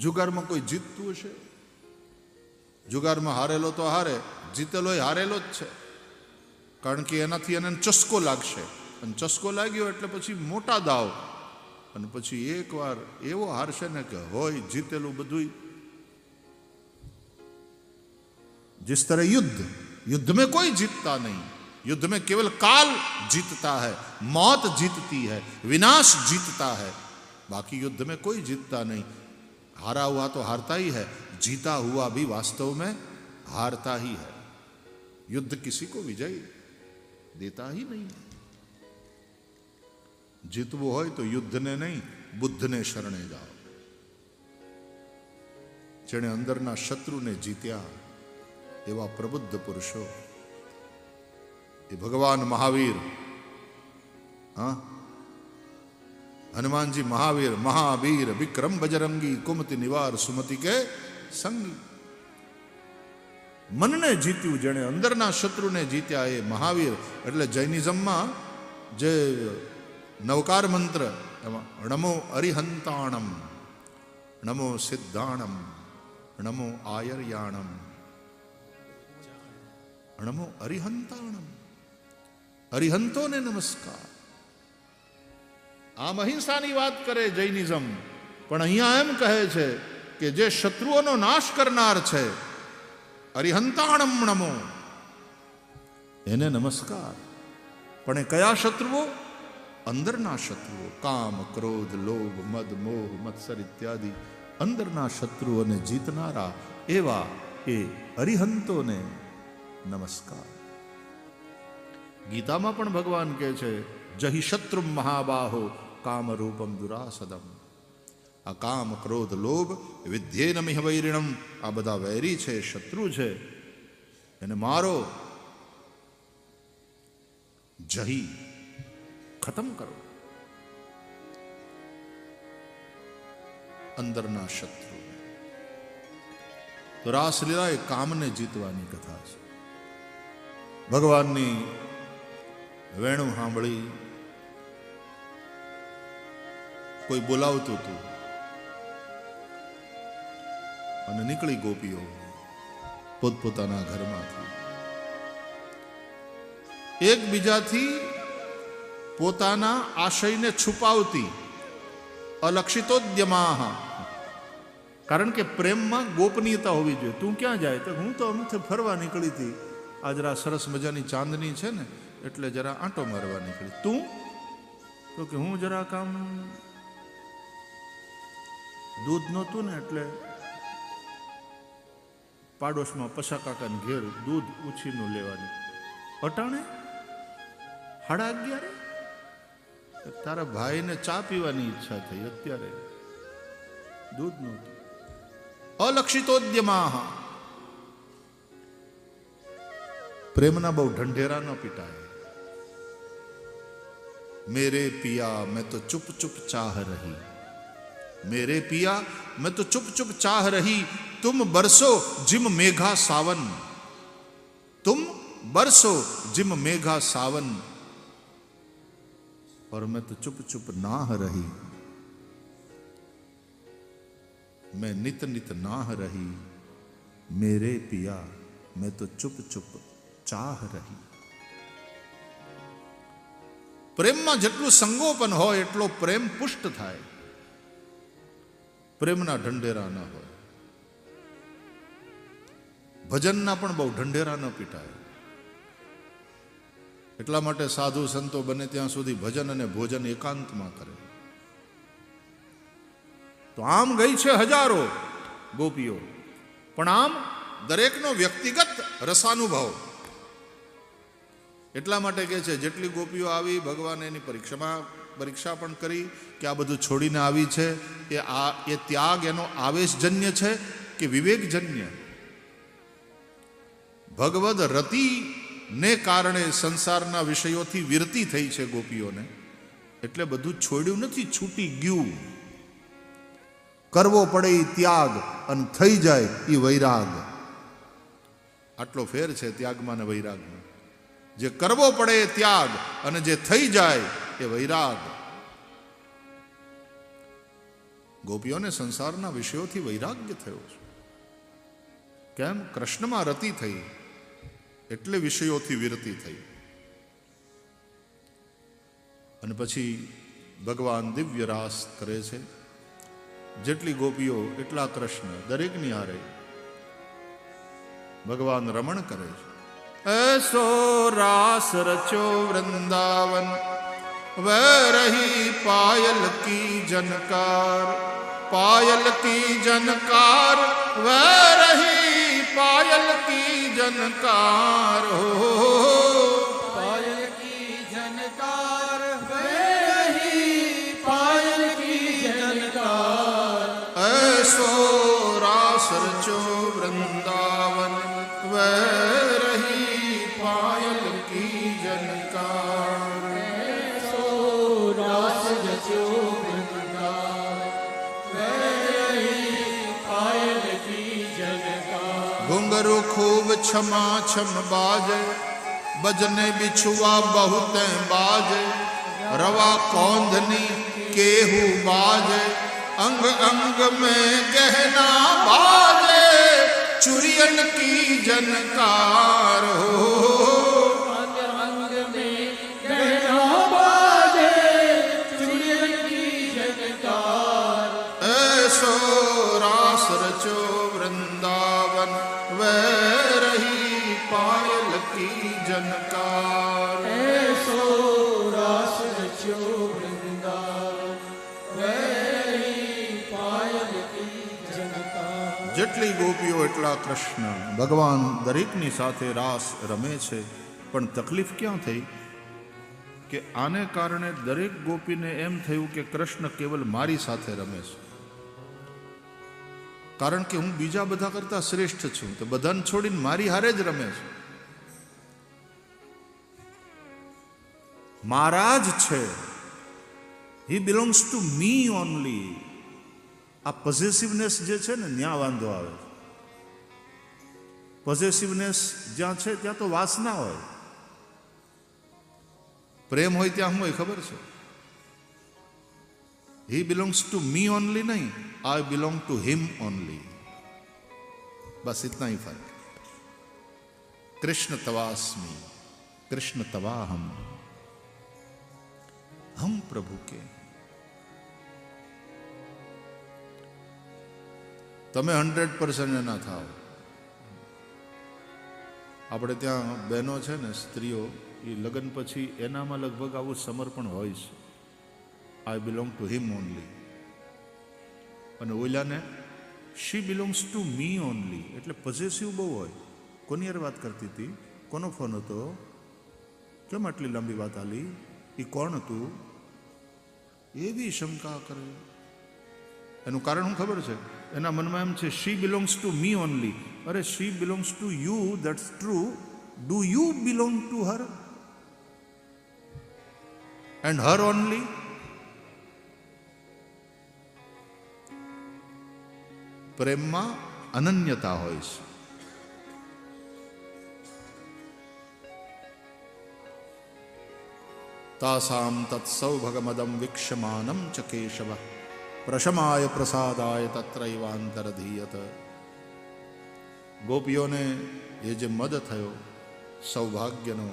જુગારમાં કોઈ જીતતું હશે જુગારમાં હારેલો તો હારે જીતેલો હારેલો જ છે કારણ કે એનાથી એને ચસ્કો લાગશે અને ચસ્કો લાગ્યો એટલે પછી મોટા દાવ અને પછી એકવાર એવો હારશે ને કે હોય જીતેલું બધું जिस तरह युद्ध युद्ध में कोई जीतता नहीं युद्ध में केवल काल जीतता है मौत जीतती है विनाश जीतता है बाकी युद्ध में कोई जीतता नहीं हारा हुआ तो हारता ही है जीता हुआ भी वास्तव में हारता ही है युद्ध किसी को विजय देता ही नहीं જીતવું હોય તો યુદ્ધને નહીં બુદ્ધને શરણે જાઓ જેણે અંદરના શત્રુને જીત્યા એવા પ્રબુદ્ધ પુરુષો એ ભગવાન મહાવીર હા હનુમાનજી મહાવીર મહાવીર વિક્રમ બજરંગી કુમતિ નિવાર સુમતિ કે સંગી મનને જીત્યું જેણે અંદરના શત્રુને જીત્યા એ મહાવીર એટલે જૈનિઝમમાં જે નવકાર મંત્ર એમાં નમો અરિહંતાણમ નમો સિદ્ધાણમ નમો આયર્યાણમ નમો અરિહંતાણમ અરિહંતોને નમસ્કાર આમ અહિંસાની વાત કરે જૈનિઝમ. પણ અહીંયા એમ કહે છે કે જે શત્રુઓનો નાશ કરનાર છે, અરિહંતાણમ નમો. એને નમસ્કાર. પણ એ કયા શત્રુઓ? અંદરના શત્રુઓ. કામ, ક્રોધ, લોભ, મદ, મોહ, મત્સર ઇત્યાદિ. અંદરના શત્રુઓને જીતનારા એવા એ અરિહંતોને નમસ્કાર. ગીતામાં પણ ભગવાન કહે છે જહી શત્રુ મહાબાહો કામરૂપમ દુરાસદમ આ કામ ક્રોધ લોભ વિધ્યેન મિહ વૈરિણમ આ બધા વૈરી છે શત્રુ છે એને મારો જહી ખતમ કરો અંદરના શત્રુ તો રાસલીલા એ કામને જીતવાની કથા છે ભગવાનની વેણું સાંભળી કોઈ બોલાવતું હતું. અને નીકળી ગોપીઓ પોતપોતાના ઘરમાંથી. એકબીજાથી પોતાના આશયને છુપાવતી અલક્ષિતોદ્યમાહ. કારણ કે પ્રેમમાં ગોપનીયતા હોવી જોઈએ. તું ક્યાં જાય? તો હું તો અમથે ફરવા નીકળી હતી. આજરા સરસ મજાની ચાંદની છે ને એટલે જરા આંટો મારવા નીકળી. તું? તો કે હું જરા કામ દૂધ નહોતું ને એટલે પાડોશમાં પસાકાકાને ઘેર દૂધ ઉછીનું લેવાની. અટાણે? સાડા અગિયારે? તારા ભાઈને ચા પીવાની ઈચ્છા થઈ અત્યારે. દૂધ નહોતું. અલક્ષિતોદ્યમાહ. પ્રેમના બહુ ઢંઢેરા ન પીટાય મેરે પિયા મેં તો ચુપ ચુપ ચાહ રહી मेरे पिया मैं तो चुप चुप चाह रही तुम बरसो जिम मेघा सावन तुम बरसो जिम मेघा सावन और मैं तो चुप चुप नाह रही मैं नित नित नाह रही मेरे पिया मैं तो चुप चुप ચાહ રહી પ્રેમમાં જેટલું સંગોપન હોય, એટલો પ્રેમ પુષ્ટ થાય. પ્રેમના ઢંઢેરા ન હોય. ભજનના પણ બહુ ઢંઢેરા ન પીટાય. એટલા માટે સાધુ સંતો બને ત્યાં સુધી ભજન અને ભોજન એકાંતમાં કરે. તો આમ ગઈ છે હજારો ગોપીઓ. પણ આમ દરેકનો વ્યક્તિગત રસાનુભવ. એટલા માટે કહે છે, જેટલી ગોપીઓ આવી, ભગવાન એની પરીક્ષામાં પરીક્ષા પણ કરી કે આ બધું છોડીને આવી છે, એ આ, એ ત્યાગ એનો આવેશજન્ય છે કે વિવેકજન્ય? ભગવદ રતિને કારણે સંસારના વિષયોથી વિરતી થઈ છે ગોપીઓને. એટલે બધું છોડ્યું નથી, છૂટી ગયું. કરવો પડે એ ત્યાગ અને થઈ જાય એ વૈરાગ. આટલો ફેર છે ત્યાગમાં ને વૈરાગમાં. જે કરવો પડે એ ત્યાગ અને જે થઈ જાય એ વૈરાગ. ગોપીઓને સંસારના વિષયોથી વૈરાગ્ય થયો છે. કેમ? કૃષ્ણમાં રતિ થઈ, એટલે વિષયોથી વિરતિ થઈ. અને પછી ભગવાન દિવ્ય રાસ કરે છે. જેટલી ગોપીઓ, એટલા કૃષ્ણ દરેકની હારે ભગવાન રમણ કરે છે. ऐसो रास रचो वृंदावन वह रही पायल की जनकार पायल की जनकार वह रही पायल की जनकार हो घुंघरू खूब क्षमा छम बाज, बजने बिछुआ बहुत बाज, रवा कौंधनी केहू बाज, अंग अंग में गहना बाजे, चुरियन की जनकार हो। वृंदावन वह रही पायल की जनकार ऐसो रास रचो वृंदावन वही पायल की जनकार જેટલી ગોપીઓ એટલા કૃષ્ણ ભગવાન દરેકની સાથે રાસ રમે છે પણ તકલીફ ક્યાં થઈ કે આને કારણે દરેક ગોપીને એમ થયું કે કૃષ્ણ કેવલ મારી સાથે રમે છે કારણ કે હું બીજા બધા કરતા શ્રેષ્ઠ છું. તો બધાને છોડીને મારી હારે જ રમે છે. મારા જ છે. He belongs to me only આ પોઝેસિવનેસ જે છે ને ત્યાં વાંધો આવે. પોઝેસિવનેસ જ્યાં છે, ત્યાં તો વાસના હોય. પ્રેમ હોય ત્યાં શું હોય, ખબર છે? He belongs to me only નહીં. I belong to him only બસ इतना ही फर्क कृष्ण तवास्मी कृष्ण तवा हम हम प्रभु के તમે હંડ્રેડ પર્સન્ટ એના થાવ આપણે ત્યાં બહેનો છે ને સ્ત્રીઓ એ લગ્ન પછી એનામાં લગભગ આવું સમર્પણ હોય છે I belong to him only અને ઓલાને she belongs to me only એટલે પોઝેસિવ બહુ હોય. કોની યાર વાત કરતી હતી? કોનો ફોન હતો? કેમ આટલી લાંબી વાત આલી? એ કોણ હતું? એવી શંકા કરે. એનું કારણ શું ખબર છે? એના મનમાં એમ છે she belongs to me only અરે she belongs to you that's true do you belong to her and her only પ્રેમમાં અનન્યતા હોય છે. તાસામ તત્સૌભગમદમ વિક્ષમાનમ ચ કેશવ. પ્રશમાય પ્રસાદાય તત્રૈવાંતરધીયત. ગોપીઓને એ જે મદ થયો, સૌભાગ્યનો